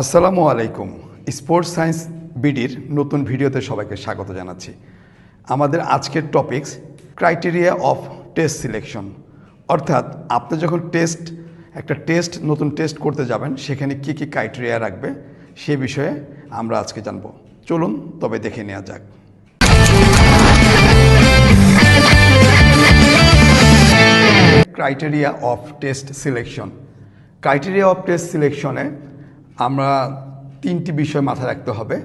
আসসালামু আলাইকুম। Sports science বিডির নতুন ভিডিওতে সবাইকে স্বাগত জানাচ্ছি। আমাদের আজকের topics criteria of test selection. অর্থাৎ আপনি যখন টেস্ট, একটা টেস্ট, নতুন টেস্ট করতে যাবেন, সেখানে কি কি ক্রাইটেরিয়া রাখবে, সে বিষয়ে আমরা আজকে জানব। চলুন, তবে দেখে নেওয়া যাক। Criteria of test selection. Criteria of test সিলেকশনে আমরা তিনটি বিষয় মাথায় রাখতে হবে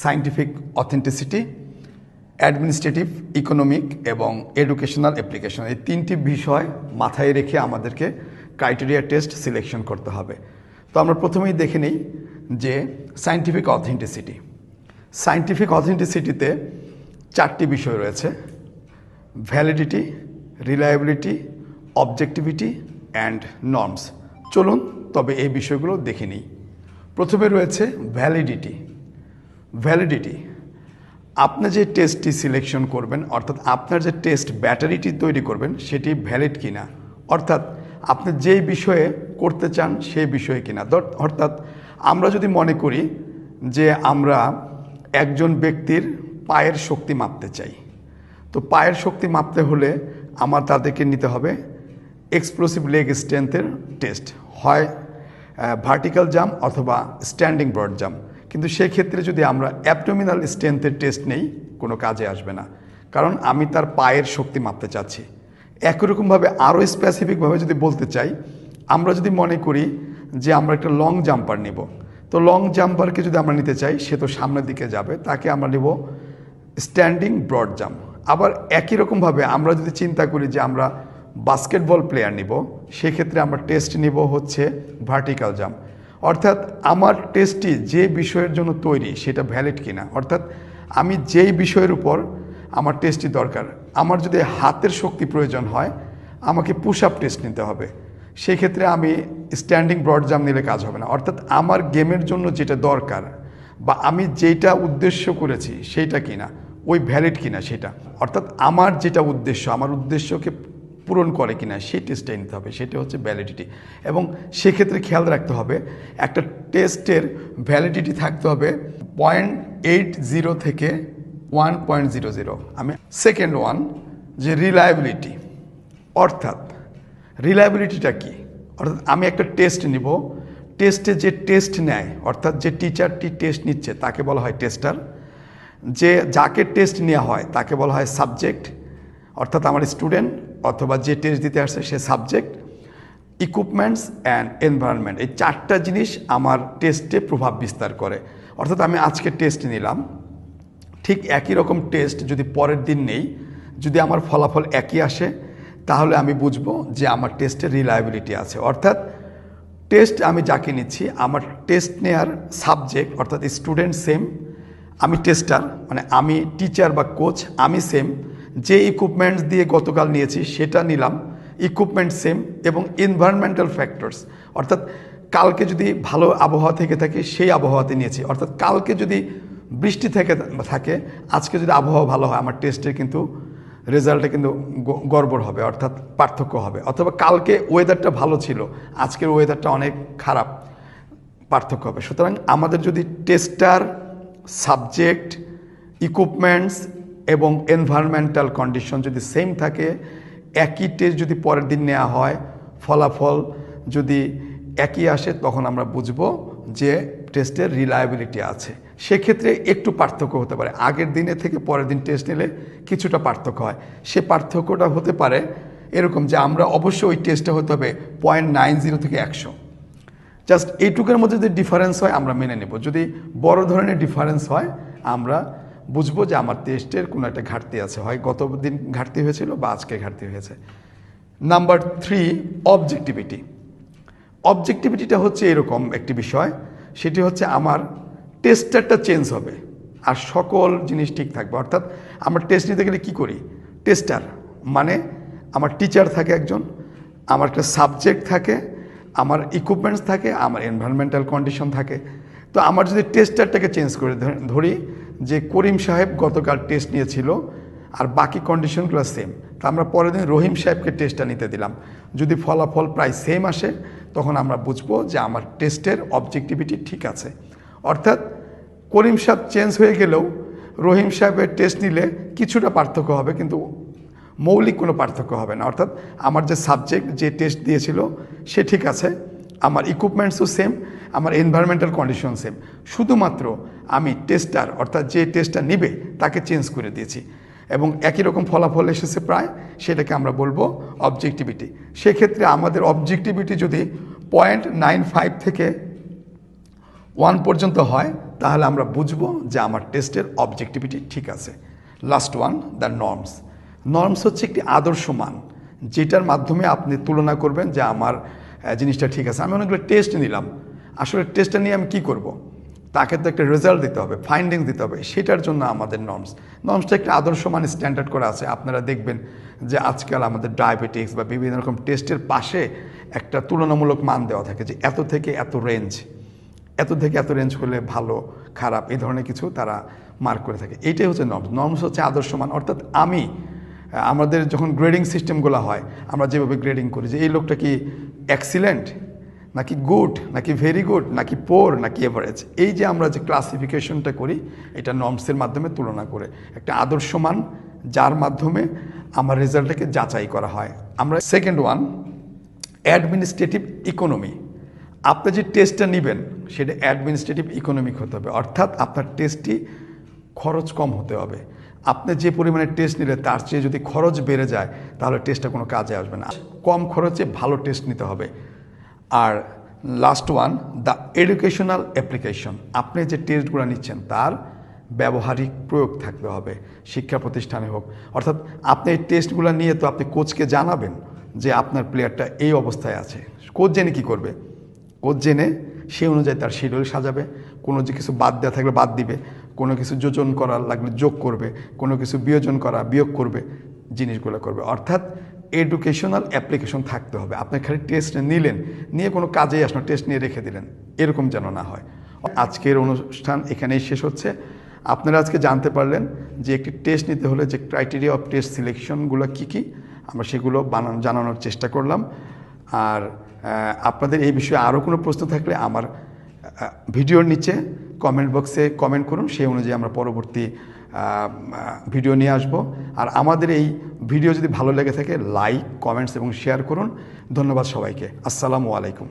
সায়েন্টিফিক অথেন্টিসিটি অ্যাডমিনিস্ট্রেটিভ ইকোনমিক এবং এডুকেশনাল অ্যাপ্লিকেশন এই তিনটি বিষয় মাথায় রেখে আমাদেরকে ক্রাইটেরিয়া টেস্ট সিলেকশন করতে হবে। তো আমরা প্রথমেই দেখে নিই যে সায়েন্টিফিক অথেন্টিসিটি সায়েন্টিফিক অথেন্টিসিটিতে চারটি বিষয় রয়েছে validity reliability objectivity and norms চলুন তবে এই বিষয়গুলো দেখে নিই। প্রথমে রয়েছে ভ্যালিডিটি ভ্যালিডিটি আপনি যে টেস্টটি সিলেকশন করবেন, অর্থাৎ আপনার যে টেস্ট ব্যাটারিটি তৈরি করবেন, সেটি ভ্যালিড কিনা, অর্থাৎ আপনি যেই বিষয়ে করতে চান, সেই বিষয়ে কিনা। অর্থাৎ আমরা যদি মনে করি যে আমরা একজন ব্যক্তির পায়ের শক্তি মাপতে চাই, তো পায়ের শক্তি মাপতে হলে আমার তাদেরকে নিতে হবে এক্সপ্লোসিভ লেগ স্ট্রেংথের টেস্ট হয় ভার্টিক্যাল জাম্প অথবা স্ট্যান্ডিং ব্রড জাম্প কিন্তু সেই ক্ষেত্রে যদি আমরা অ্যাপটোমিনাল স্ট্রেংথের টেস্ট নেই, কোনো কাজে আসবে না। কারণ আমি তার পায়ের শক্তি মাপতে চাচ্ছি। একই রকমভাবে আরও স্পেসিফিকভাবে যদি বলতে চাই, আমরা যদি মনে করি যে আমরা একটা লং জাম্পার নেব, তো লং জাম্পারকে যদি আমরা নিতে চাই, সে তো সামনের দিকে যাবে, তাকে আমরা নেব স্ট্যান্ডিং ব্রড জাম্প আবার একই রকমভাবে আমরা যদি চিন্তা করি যে আমরা বাস্কেটবল প্লেয়ার নিব, সেক্ষেত্রে আমরা টেস্ট নিব হচ্ছে ভার্টিক্যাল জাম্প অর্থাৎ আমার টেস্টটি যে বিষয়ের জন্য তৈরি সেটা ভ্যালিড কিনা? অর্থাৎ আমি যেই বিষয়ের উপর আমার টেস্টটি দরকার, আমার যদি হাতের শক্তি প্রয়োজন হয়, আমাকে পুশ আপ টেস্ট নিতে হবে। সেই ক্ষেত্রে আমি স্ট্যান্ডিং ব্রড জাম্প নিলে কাজ হবে না। অর্থাৎ আমার গেমের জন্য যেটা দরকার বা আমি যেটা উদ্দেশ্য করেছি সেইটা কিনা, ওই ভ্যালিড কিনা সেটা। অর্থাৎ আমার যেটা উদ্দেশ্য, আমার উদ্দেশ্যকে পূরণ করে কিনা, সেই টেস্টটাই নিতে হবে, সেটা হচ্ছে ভ্যালিডিটি এবং সেক্ষেত্রে খেয়াল রাখতে হবে, একটা টেস্টের ভ্যালিডিটি থাকতে হবে পয়েন্ট এইট জিরো থেকে ওয়ান পয়েন্ট জিরো জিরো আমি সেকেন্ড ওয়ান যে রিলায়েবিলিটি অর্থাৎ রিলায়েবিলিটিটা কি? অর্থাৎ আমি একটা টেস্ট নিব টেস্টে যে টেস্ট নেয়, অর্থাৎ যে টিচারটি টেস্ট নিচ্ছে, তাকে বলা হয় টেস্টার যে যাকে টেস্ট নেওয়া হয়, তাকে বলা হয় সাবজেক্ট অর্থাৎ আমার স্টুডেন্ট অথবা যে টেস্ট দিতে আসছে সে সাবজেক্ট ইকুইপমেন্টস অ্যান্ড এনভায়রনমেন্ট এই চারটা জিনিস আমার টেস্টে প্রভাব বিস্তার করে। অর্থাৎ আমি আজকে টেস্ট নিলাম। ঠিক একই রকম টেস্ট যদি পরের দিন নেই, যদি আমার ফলাফল একই আসে, তাহলে আমি বুঝব যে আমার টেস্টের রিলায়েবিলিটি আছে। অর্থাৎ টেস্ট আমি যাকে নিচ্ছি, আমার টেস্ট নেয়ার সাবজেক্ট অর্থাৎ স্টুডেন্ট সেম আমি টেস্টার মানে আমি টিচার বা কোচ আমি সেম যে ইকুইপমেন্টস দিয়ে গতকাল নিয়েছি, সেটা নিলাম। ইকুইপমেন্ট সেম এবং এনভায়রনমেন্টাল ফ্যাক্টরস অর্থাৎ কালকে যদি ভালো আবহাওয়া থেকে থাকে, সেই আবহাওয়াতে নিয়েছি। অর্থাৎ কালকে যদি বৃষ্টি থেকে থাকে, আজকে যদি আবহাওয়া ভালো হয়, আমার টেস্টের কিন্তু রেজাল্টে কিন্তু গড়বড় হবে, অর্থাৎ পার্থক্য হবে। অথবা কালকে ওয়েদারটা ভালো ছিল, আজকের ওয়েদারটা অনেক খারাপ, পার্থক্য হবে। সুতরাং আমাদের যদি টেস্টার সাবজেক্ট ইকুইপমেন্টস এবং এনভায়রনমেন্টাল কন্ডিশন যদি সেম থাকে, একই টেস্ট যদি পরের দিন নেওয়া হয়, ফলাফল যদি একই আসে, তখন আমরা বুঝব যে টেস্টের রিলায়েবিলিটি আছে। সেক্ষেত্রে একটু পার্থক্য হতে পারে। আগের দিনে থেকে পরের দিন টেস্ট নিলে কিছুটা পার্থক্য হয়। সে পার্থক্যটা হতে পারে এরকম যে আমরা অবশ্যই ওই টেস্টটা হতে হবে পয়েন্ট নাইন জিরো থেকে একশো। জাস্ট এইটুকুর মধ্যে যদি ডিফারেন্স হয়, আমরা মেনে নেব। যদি বড় ধরনের ডিফারেন্স হয়, আমরা বুঝব যে আমার টেস্টের কোনো একটা ঘাটতি আছে। হয় গত দিন ঘাটতি হয়েছিল বা আজকে ঘাটতি হয়েছে। নাম্বার থ্রি অবজেক্টিভিটি অবজেক্টিভিটিটা হচ্ছে এরকম একটি বিষয়। সেটি হচ্ছে আমার টেস্টারটা চেঞ্জ হবে আর সকল জিনিস ঠিক থাকবে। অর্থাৎ আমরা টেস্ট নিতে গেলে কী করি? টেস্টার মানে আমার টিচার থাকে একজন, আমার একটা সাবজেক্ট থাকে, আমার ইকুইপমেন্টস থাকে, আমার এনভায়রনমেন্টাল কন্ডিশন থাকে। তো আমার যদি টেস্টারটাকে চেঞ্জ করে ধরি যে করিম সাহেব গতকাল টেস্ট নিয়েছিল, আর বাকি কন্ডিশনগুলো সেম তা আমরা পরের দিন রহিম সাহেবকে টেস্টটা নিতে দিলাম। যদি ফলাফল প্রায় সেম আসে, তখন আমরা বুঝব যে আমার টেস্টের অবজেক্টিভিটি ঠিক আছে। অর্থাৎ করিম সাহেব চেঞ্জ হয়ে গেলেও রহিম সাহেবের টেস্ট নিলে কিছুটা পার্থক্য হবে, কিন্তু মৌলিক কোনো পার্থক্য হবে না। অর্থাৎ আমার যে সাবজেক্ট যে টেস্ট দিয়েছিল, সে ঠিক আছে। আমার ইকুইপমেন্টসও সেম আমার এনভায়রনমেন্টাল কন্ডিশন সেম শুধুমাত্র আমি টেস্টার অর্থাৎ যে টেস্টটা নিবে, তাকে চেঞ্জ করে দিয়েছি। এবং একই রকম ফলাফল এসেছে প্রায়, সেটাকে আমরা বলব অবজেক্টিভিটি সেক্ষেত্রে আমাদের অবজেক্টিভিটি যদি পয়েন্ট নাইন ফাইভ থেকে ওয়ান পর্যন্ত হয়, তাহলে আমরা বুঝব যে আমার টেস্টের অবজেক্টিভিটি ঠিক আছে। Last one the norms norms হচ্ছে একটি আদর্শ মান, যেটার মাধ্যমে আপনি তুলনা করবেন যে আমার জিনিসটা ঠিক আছে। আমি অনেকগুলো টেস্ট নিলাম। আসলে টেস্টটা নিয়ে আমি কি করব। তাকে তো একটা রেজাল্ট দিতে হবে ফাইন্ডিং দিতে হবে। সেটার জন্য আমাদের নর্মস নর্মসটা একটা আদর্শ মানে স্ট্যান্ডার্ড করা আছে। আপনারা দেখবেন যে আজকাল আমাদের ডায়াবেটিক্স বা বিভিন্ন রকম টেস্টের পাশে একটা তুলনামূলক মান দেওয়া থাকে যে এত থেকে এত রেঞ্জ এত থেকে এত রেঞ্জ হলে ভালো, খারাপ এই ধরনের কিছু তারা মার্ক করে থাকে। এইটাই হচ্ছে নর্মস নর্মস হচ্ছে আদর্শ মান অর্থাৎ আমি আমাদের যখন গ্রেডিং সিস্টেমগুলো হয়, আমরা যেভাবে গ্রেডিং করি, যে এই লোকটা কি এক্সিলেন্ট নাকি গুড নাকি ভেরি গুড নাকি পোর নাকি এভারেজ এই যে আমরা যে ক্লাসিফিকেশনটা করি, এটা নর্মসের মাধ্যমে তুলনা করে। একটা আদর্শ মান যার মাধ্যমে আমার রেজাল্টটাকে যাচাই করা হয়। আমরা সেকেন্ড ওয়ান অ্যাডমিনিস্ট্রেটিভ ইকোনমি আপনি যে টেস্টটা নেবেন, সেটা অ্যাডমিনিস্ট্রেটিভ ইকোনমিক হতে হবে। অর্থাৎ আপনার টেস্টটি খরচ কম হতে হবে। আপনি যে পরিমাণে টেস্ট নিলে তার চেয়ে যদি খরচ বেড়ে যায়, তাহলে টেস্টটা কোনো কাজে আসবে না। কম খরচে ভালো টেস্ট নিতে হবে। আর last one the educational application আপনি যে টেস্টগুলো নিচ্ছেন, তার ব্যবহারিক প্রয়োগ থাকতে হবে, শিক্ষা প্রতিষ্ঠানে হোক। অর্থাৎ আপনি এই টেস্টগুলো নিয়ে তো আপনি কোচকে জানাবেন যে আপনার প্লেয়ারটা এই অবস্থায় আছে। কোচ জেনে কী করবে? কোচ জেনে সে অনুযায়ী তার শিডিউল সাজাবে। কোনো যে কিছু বাদ দেওয়া থাকলে বাদ দিবে। কোনো কিছু যোজন করা লাগলে যোগ করবে, কোনো কিছু বিয়োজন করা, বিয়োগ করবে, জিনিসগুলো করবে। অর্থাৎ এডুকেশনাল অ্যাপ্লিকেশন থাকতে হবে। আপনি খালি টেস্ট নিলেন, নিয়ে কোনো কাজেই আসলো টেস্ট নিয়ে রেখে দিলেন। এরকম যেন না হয়। আজকের অনুষ্ঠান এখানেই শেষ হচ্ছে। আপনারা আজকে জানতে পারলেন যে একটি টেস্ট নিতে হলে যে ক্রাইটেরিয়া অফ টেস্ট সিলেকশনগুলো কী কী, আমরা সেগুলো বানান, জানানোর চেষ্টা করলাম। আর আপনাদের এই বিষয়ে আরও কোনো প্রশ্ন থাকলে আমার ভিডিওর নিচে কমেন্ট বক্সে কমেন্ট করুন, সেই অনুযায়ী আমরা পরবর্তী ভিডিও নিয়ে আসব। আর আমাদের এই ভিডিও যদি ভালো লেগে থাকে লাইক কমেন্টস এবং শেয়ার করুন। ধন্যবাদ সবাইকে। আসসালামু আলাইকুম।